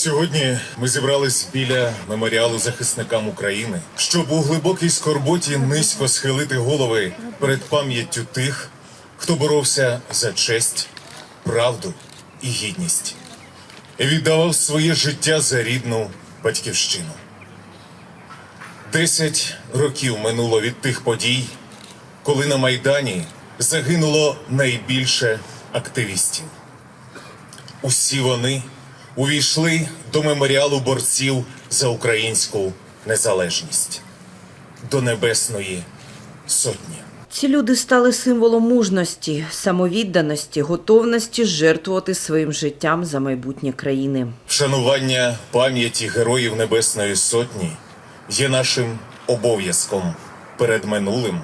Сьогодні ми зібрались біля меморіалу захисникам України, щоб у глибокій скорботі низько схилити голови перед пам'яттю тих, хто боровся за честь, правду і гідність, і віддавав своє життя за рідну батьківщину. Десять років минуло від тих подій, коли на Майдані загинуло найбільше активістів. Усі вони увійшли до меморіалу борців за українську незалежність, до Небесної Сотні. Ці люди стали символом мужності, самовідданості, готовності жертвувати своїм життям за майбутнє країни. Вшанування пам'яті героїв Небесної Сотні є нашим обов'язком перед минулим,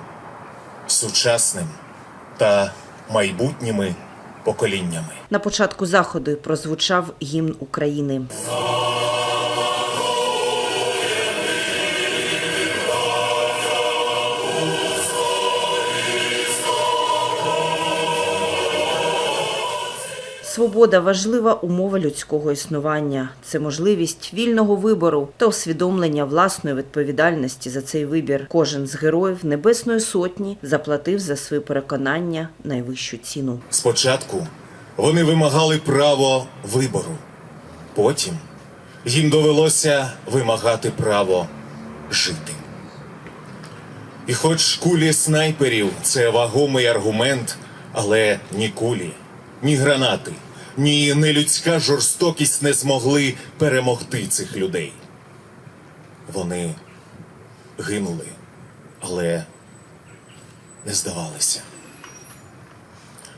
сучасним та майбутніми поколіннями. На початку заходу прозвучав гімн України. Свобода важлива умова людського існування. Це можливість вільного вибору та усвідомлення власної відповідальності за цей вибір. Кожен з героїв Небесної Сотні заплатив за свої переконання найвищу ціну. Спочатку вони вимагали право вибору, потім їм довелося вимагати право жити. І хоч кулі снайперів це вагомий аргумент, але ні кулі, ні гранати, ні нелюдська жорстокість не змогли перемогти цих людей. Вони гинули, але не здавалися.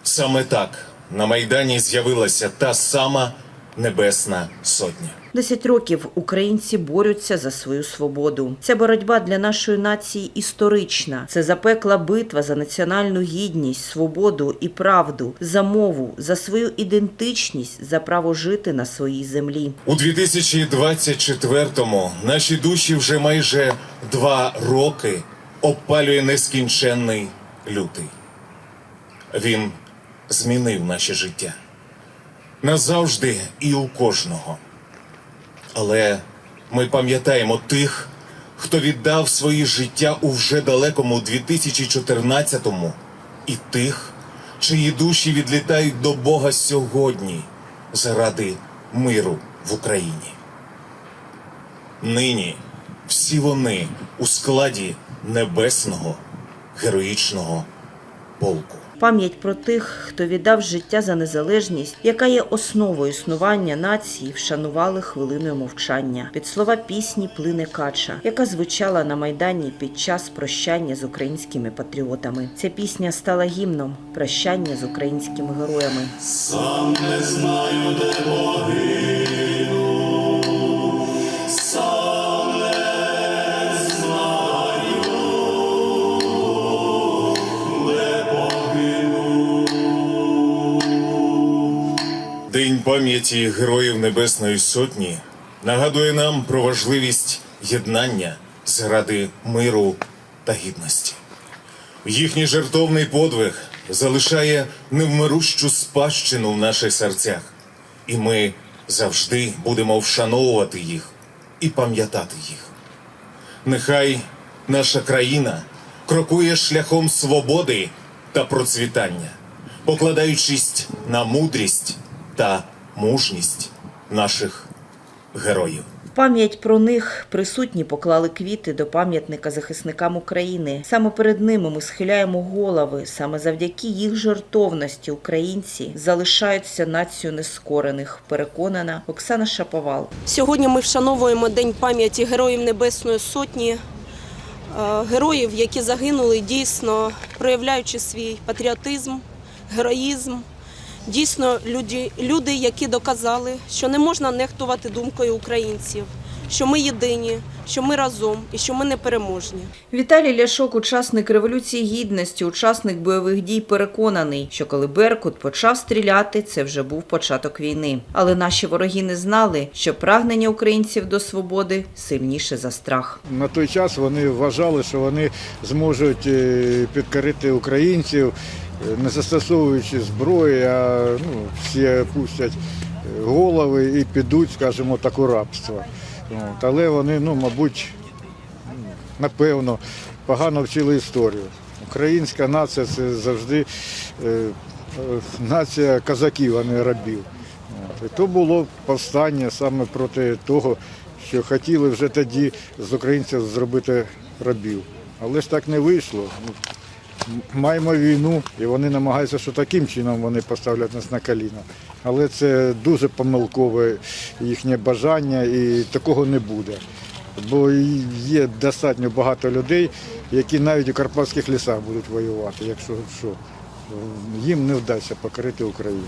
Саме так на Майдані з'явилася та сама Небесна Сотня. Десять років українці борються за свою свободу. Ця боротьба для нашої нації історична. Це запекла битва за національну гідність, свободу і правду, за мову, за свою ідентичність, за право жити на своїй землі. У 2024-му наші душі вже майже два роки обпалює нескінченний лютий. Він змінив наше життя назавжди і у кожного. Але ми пам'ятаємо тих, хто віддав свої життя у вже далекому 2014-му, і тих, чиї душі відлітають до Бога сьогодні заради миру в Україні. Нині всі вони у складі небесного героїчного полку. Пам'ять про тих, хто віддав життя за незалежність, яка є основою існування нації, вшанували хвилиною мовчання під слова пісні Плине Кача, яка звучала на майдані під час прощання з українськими патріотами. Ця пісня стала гімном прощання з українськими героями. Сам не знаю, де погину, пам'яті Героїв Небесної Сотні нагадує нам про важливість єднання заради миру та гідності. Їхній жертовний подвиг залишає невмирущу спадщину в наших серцях, і ми завжди будемо вшановувати їх і пам'ятати їх. Нехай наша країна крокує шляхом свободи та процвітання, покладаючись на мудрість та мужність наших героїв. Пам'ять про них присутні поклали квіти до пам'ятника захисникам України. Саме перед ними ми схиляємо голови. Саме завдяки їх жертовності українці залишаються нацією нескорених. Переконана Оксана Шаповал. Сьогодні ми вшановуємо День пам'яті Героїв Небесної Сотні, е, героїв, які загинули дійсно проявляючи свій патріотизм, героїзм. Дійсно, люди, люди, які доказали, що не можна нехтувати думкою українців, що ми єдині, що ми разом і що ми непереможні. Віталій Ляшок, учасник революції гідності, учасник бойових дій, переконаний, що коли Беркут почав стріляти, це вже був початок війни. Але наші вороги не знали, що прагнення українців до свободи сильніше за страх. На той час вони вважали, що вони зможуть е, підкорити українців, е, не застосовуючи зброї, а ну, всі пустять е, голови і підуть, скажімо так, у рабство. Але вони, ну, мабуть, напевно, погано вчили історію. Українська нація це завжди е, нація козаків, а не рабів. І то було повстання саме проти того, що хотіли вже тоді з українців зробити рабів. Але ж так не вийшло. Маємо війну, і вони намагаються, що таким чином вони поставлять нас на коліна. Але це дуже помилкове їхнє бажання і такого не буде. Бо є достатньо багато людей, які навіть у карпатських лісах будуть воювати, якщо що. Їм не вдасться покорити Україну.